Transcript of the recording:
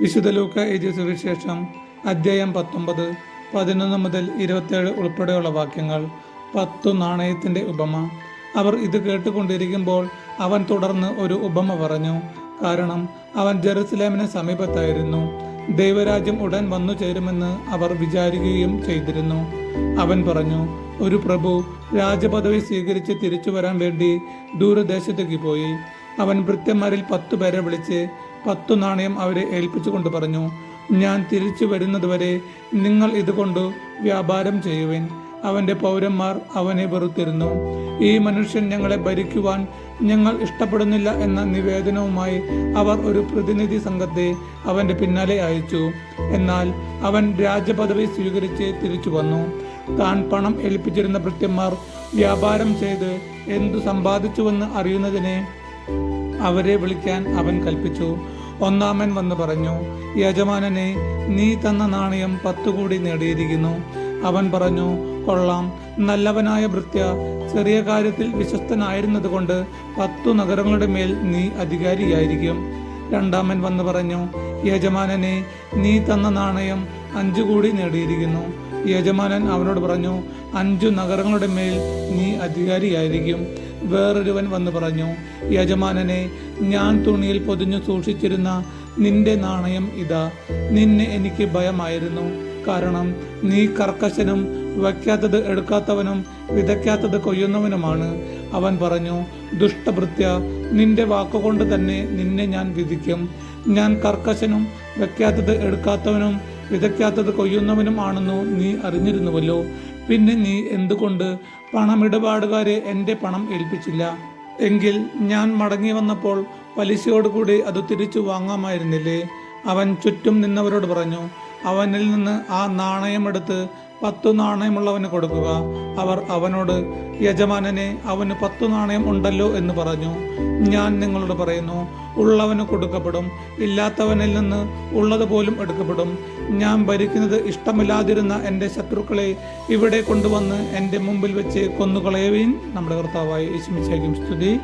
വിശുദ്ധ ലൂക്ക എഴുതിയ സുവിശേഷം അധ്യായം പത്തൊമ്പത് പതിനൊന്ന് മുതൽ ഇരുപത്തേഴ് ഉൾപ്പെടെയുള്ള വാക്യങ്ങൾ. പത്തു നാണയത്തിന്റെ ഉപമ. അവർ ഇത് കേട്ടുകൊണ്ടിരിക്കുമ്പോൾ അവൻ തുടർന്ന് ഒരു ഉപമ പറഞ്ഞു. കാരണം അവൻ ജെറുസലേമിന് സമീപത്തായിരുന്നു. ദൈവരാജ്യം ഉടൻ വന്നു ചേരുമെന്ന് അവർ വിചാരിക്കുകയും ചെയ്തിരുന്നു. അവൻ പറഞ്ഞു ഒരു പ്രഭു രാജപദവി സ്വീകരിച്ച് തിരിച്ചു വരാൻ വേണ്ടി ദൂരദേശത്തേക്ക് പോയി. അവൻ ഭൃത്യന്മാരിൽ പത്തു പേരെ വിളിച്ച് പത്തു നാണയം അവരെ ഏൽപ്പിച്ചു ഏൽപ്പിച്ചുകൊണ്ട് പറഞ്ഞു ഞാൻ തിരിച്ചു വരുന്നതുവരെ നിങ്ങൾ ഇതുകൊണ്ട് വ്യാപാരം ചെയ്യുവിൻ. അവന്റെ പൗരന്മാർ അവനെ വെറുത്തിരുന്നു. ഈ മനുഷ്യൻ ഞങ്ങളെ ഭരിക്കുവാൻ ഞങ്ങൾ ഇഷ്ടപ്പെടുന്നില്ല എന്ന നിവേദനവുമായി അവർ ഒരു പ്രതിനിധി സംഘത്തെ അവന്റെ പിന്നാലെ അയച്ചു. എന്നാൽ അവൻ രാജപദവി സ്വീകരിച്ച് തിരിച്ചു വന്നു. താൻ പണം ഏൽപ്പിച്ചിരുന്ന ഭൃത്യന്മാർ വ്യാപാരം ചെയ്ത് എന്തു സമ്പാദിച്ചുവെന്ന് അറിയുന്നതിനെ അവരെ വിളിക്കാൻ അവൻ കൽപ്പിച്ചു. ഒന്നാമൻ വന്ന് പറഞ്ഞു യജമാനനെ നീ തന്ന നാണയം പത്തുകൂടി നേടിയിരിക്കുന്നു. അവൻ പറഞ്ഞു കൊള്ളാം. നല്ലവനായ ഭൃത്യ ചെറിയ കാര്യത്തിൽ വിശ്വസ്തനായിരുന്നതുകൊണ്ട് പത്തു നഗരങ്ങളുടെ മേൽ നീ അധികാരിയായിരിക്കും. രണ്ടാമൻ വന്ന് പറഞ്ഞു യജമാനനെ നീ തന്ന നാണയം അഞ്ചു കൂടി നേടിയിരിക്കുന്നു. യജമാനൻ അവനോട് പറഞ്ഞു അഞ്ചു നഗരങ്ങളുടെ മേൽ നീ അധികാരിയായിരിക്കും. വേറൊരുവൻ വന്ന് പറഞ്ഞു യജമാനനെ ഞാൻ തുണിയിൽ പൊതിഞ്ഞു സൂക്ഷിച്ചിരുന്ന നിന്റെ നാണയം ഇതാ. നിന്നെ എനിക്ക് ഭയമായിരുന്നു. കാരണം നീ കർക്കശനും വയ്ക്കാത്തത് എടുക്കാത്തവനും വിതയ്ക്കാത്തത് കൊയ്യുന്നവനുമാണ്. അവൻ പറഞ്ഞു ദുഷ്ടഭൃത്യ നിന്റെ വാക്കുകൊണ്ട് തന്നെ നിന്നെ ഞാൻ വിധിക്കും. ഞാൻ കർക്കശനും വയ്ക്കാത്തത് എടുക്കാത്തവനും വിതയ്ക്കാത്തത് കൊയ്യുന്നവനും ആണെന്നു നീ അറിഞ്ഞിരുന്നുവല്ലോ. പിന്നെ നീ എന്തുകൊണ്ട് പണമിടപാടുകാരെ എന്റെ പണം ഏൽപ്പിച്ചില്ല? എങ്കിൽ ഞാൻ മടങ്ങി വന്നപ്പോൾ പലിശയോടുകൂടി അത് തിരിച്ചു വാങ്ങാമായിരുന്നില്ലേ? അവൻ ചുറ്റും നിന്നവരോട് പറഞ്ഞു അവനിൽ നിന്ന് ആ നാണയമെടുത്ത് പത്തു നാണയമുള്ളവന് കൊടുക്കുക. അവർ അവനോട് യജമാനനെ അവന് പത്തു നാണയം ഉണ്ടല്ലോ എന്ന് പറഞ്ഞു. ഞാൻ നിങ്ങളോട് പറയുന്നു ഉള്ളവന് കൊടുക്കപ്പെടും ഇല്ലാത്തവനിൽ നിന്ന് ഉള്ളത് പോലും എടുക്കപ്പെടും. ഞാൻ ഭരിക്കുന്നത് ഇഷ്ടമില്ലാതിരുന്ന എന്റെ ശത്രുക്കളെ ഇവിടെ കൊണ്ടുവന്ന് എന്റെ മുമ്പിൽ വെച്ച് കൊന്നുകളയവീൻ. നമ്മുടെ കർത്താവായി യേശുമിശേക്കും സ്തുതി.